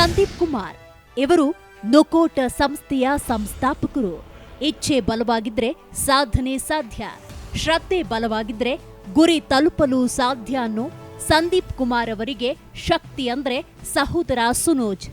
ಸಂದೀಪ್ ಕುಮಾರ್. ಇವರು ನೊಕೋಟ ಸಂಸ್ಥೆಯ ಸಂಸ್ಥಾಪಕರು. ಇಚ್ಛೆ ಬಲವಾಗಿದ್ರೆ ಸಾಧನೆ ಸಾಧ್ಯ. ಶ್ರದ್ಧೆ ಬಲವಾಗಿದ್ರೆ ಗುರಿ ತಲುಪಲು ಸಾಧ್ಯ ಅನ್ನೋ ಸಂದೀಪ್ ಕುಮಾರ್ ಅವರಿಗೆ ಶಕ್ತಿ ಅಂದ್ರೆ ಸಹೋದರ ಸುನೋಜ್.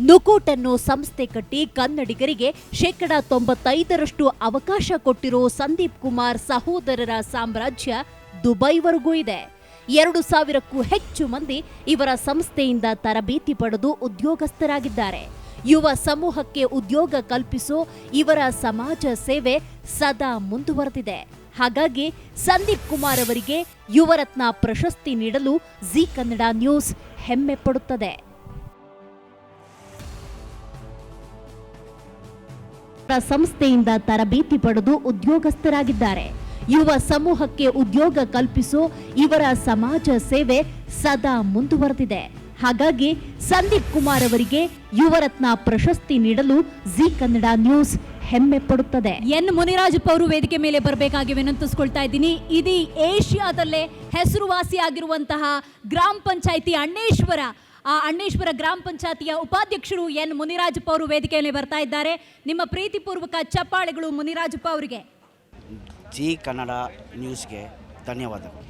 ನುಕೋಟ್ ಅನ್ನೋ ಸಂಸ್ಥೆ ಕಟ್ಟಿ ಕನ್ನಡಿಗರಿಗೆ ಶೇಕಡ ತೊಂಬತ್ತೈದರಷ್ಟು ಅವಕಾಶ ಕೊಟ್ಟಿರೋ ಸಂದೀಪ್ ಕುಮಾರ್ ಸಹೋದರರ ಸಾಮ್ರಾಜ್ಯ ದುಬೈವರೆಗೂ ಇದೆ. ಎರಡು ಸಾವಿರಕ್ಕೂ ಹೆಚ್ಚು ಮಂದಿ ಇವರ ಸಂಸ್ಥೆಯಿಂದ ತರಬೇತಿ ಪಡೆದು ಉದ್ಯೋಗಸ್ಥರಾಗಿದ್ದಾರೆ. ಯುವ ಸಮೂಹಕ್ಕೆ ಉದ್ಯೋಗ ಕಲ್ಪಿಸೋ ಇವರ ಸಮಾಜ ಸೇವೆ ಸದಾ ಮುಂದುವರೆದಿದೆ. ಹಾಗಾಗಿ ಸಂದೀಪ್ ಕುಮಾರ್ ಅವರಿಗೆ ಯುವರತ್ನ ಪ್ರಶಸ್ತಿ ನೀಡಲು ಜಿ ಕನ್ನಡ ನ್ಯೂಸ್ ಹೆಮ್ಮೆ ಪಡುತ್ತದೆ. ಸಂಸ್ಥೆಯಿಂದ ತರಬೇತಿ ಪಡೆದು ಉದ್ಯೋಗಸ್ಥರಾಗಿದ್ದಾರೆ. ಯುವ ಸಮೂಹಕ್ಕೆ ಉದ್ಯೋಗ ಕಲ್ಪಿಸೋ, ಇವರ ಸಮಾಜ ಸೇವೆ ಸದಾ ಮುಂದುವರೆದಿದೆ. ಹಾಗಾಗಿ ಸಂದೀಪ್ ಕುಮಾರ್ ಅವರಿಗೆ ಯುವರತ್ನ ಪ್ರಶಸ್ತಿ ನೀಡಲು ಜಿ ಕನ್ನಡ ನ್ಯೂಸ್ ಹೆಮ್ಮೆ ಪಡುತ್ತದೆ. ಎನ್ ಮುನಿರಾಜಪ್ಪ ಅವರು ವೇದಿಕೆ ಮೇಲೆ ಬರಬೇಕಾಗಿ ವಿನಂತಿಸ್ಕೊಳ್ತಾ ಇದ್ದೀನಿ. ಇದೀ ಏಷ್ಯಾದಲ್ಲೇ ಹೆಸರುವಾಸಿಯಾಗಿರುವಂತಹ ಗ್ರಾಮ ಪಂಚಾಯಿತಿ ಅಣ್ಣೇಶ್ವರ, ಆ ಅಣ್ಣೇಶ್ವರ ಗ್ರಾಮ ಪಂಚಾಯತಿಯ ಉಪಾಧ್ಯಕ್ಷರು ಎನ್ ಮುನಿರಾಜಪ್ಪ ಅವರು ವೇದಿಕೆಯಲ್ಲಿ ಬರ್ತಾ ಇದ್ದಾರೆ. ನಿಮ್ಮ ಪ್ರೀತಿಪೂರ್ವಕ ಚಪ್ಪಾಳೆಗಳು ಮುನಿರಾಜಪ್ಪ ಅವರಿಗೆ. ಜಿ ಕನ್ನಡ ನ್ಯೂಸ್ಗೆ ಧನ್ಯವಾದಗಳು.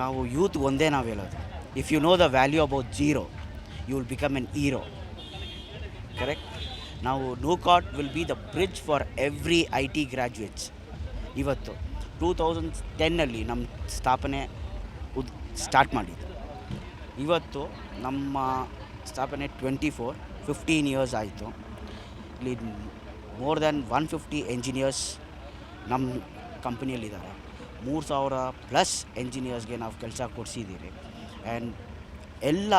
ನಾವು ಯೂತ್ ಒಂದೇ ನಾವು ಹೇಳೋದು. If you know the value about zero you will become an hero correct ನಾವು Nucot will be the bridge for every I T graduates ಇವತ್ತು ಟೂ ತೌಸಂಡ್ ಟೆನ್ನಲ್ಲಿ ನಮ್ಮ ಸ್ಥಾಪನೆ ಉದ್ ಸ್ಟಾರ್ಟ್ ಮಾಡಿದ್ದು. ಇವತ್ತು ನಮ್ಮ ಸ್ಥಾಪನೆ ಟ್ವೆಂಟಿ ಫೋರ್ ಫಿಫ್ಟೀನ್ ಇಯರ್ಸ್ ಆಯಿತು. ಇಲ್ಲಿ more than one fifty engineers ನಮ್ಮ ಕಂಪ್ನಿಯಲ್ಲಿದ್ದಾರೆ. ಮೂರು ಸಾವಿರ ಪ್ಲಸ್ ಎಂಜಿನಿಯರ್ಸ್ಗೆ ನಾವು ಕೆಲಸ ಕೊಡಿಸಿದ್ದೀರಿ. ಆ್ಯಂಡ್ ಎಲ್ಲ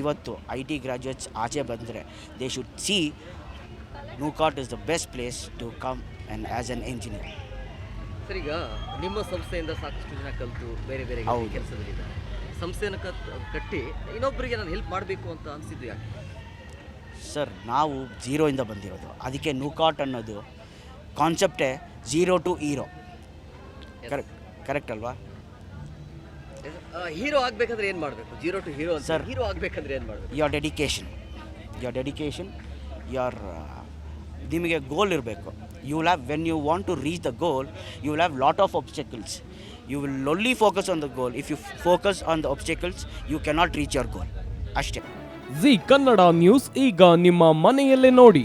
ಇವತ್ತು ಐ ಟಿ ಗ್ರ್ಯಾಜುಯೇಟ್ಸ್ ಆಚೆ ಬಂದರೆ they should see Nucot is the best place to come and as an engineer sir ಈಗ ನಿಮ್ಮ ಸಂಸ್ಥೆಯಿಂದ ಸಾಕಷ್ಟು ಜನ ಕಲಿತು ಬೇರೆ ಬೇರೆ. ಕೆಲಸದಲ್ಲಿದ್ದಾರೆ. ಸಂಸ್ಥೆಯನ್ನು ಕತ್ ಕಟ್ಟಿ ಇನ್ನೊಬ್ಬರಿಗೆ ನಾನು ಹೆಲ್ಪ್ ಮಾಡಬೇಕು ಅಂತ ಅನಿಸಿದ್ದು ಯಾಕೆ? ಸರ್ ನಾವು ಜೀರೋಯಿಂದ ಬಂದಿರೋದು. ಅದಕ್ಕೆ ನೂಕಾಟ್ ಅನ್ನೋದು ಕಾನ್ಸೆಪ್ಟೇ zero to hero. Correct correct ಅಲ್ವಾ? ಹೀರೋ ಆಗಬೇಕಂದ್ರೆ ಏನು ಮಾಡಬೇಕು? Zero to hero. Sir hero ಆಗಬೇಕಂದ್ರೆ ಏನು ಮಾಡಬೇಕು? your dedication your dedication your uh, ನಿಮಗೆ ಗೋಲ್ ಇರಬೇಕು. You will have when you want to reach the goal you will have lot of obstacles you will only focus on the goal if you focus on the obstacles you cannot reach your goal ಅಷ್ಟೇ. G Kannada news ಈಗ ನಿಮ್ಮ ಮನೆಯಲ್ಲೇ ನೋಡಿ.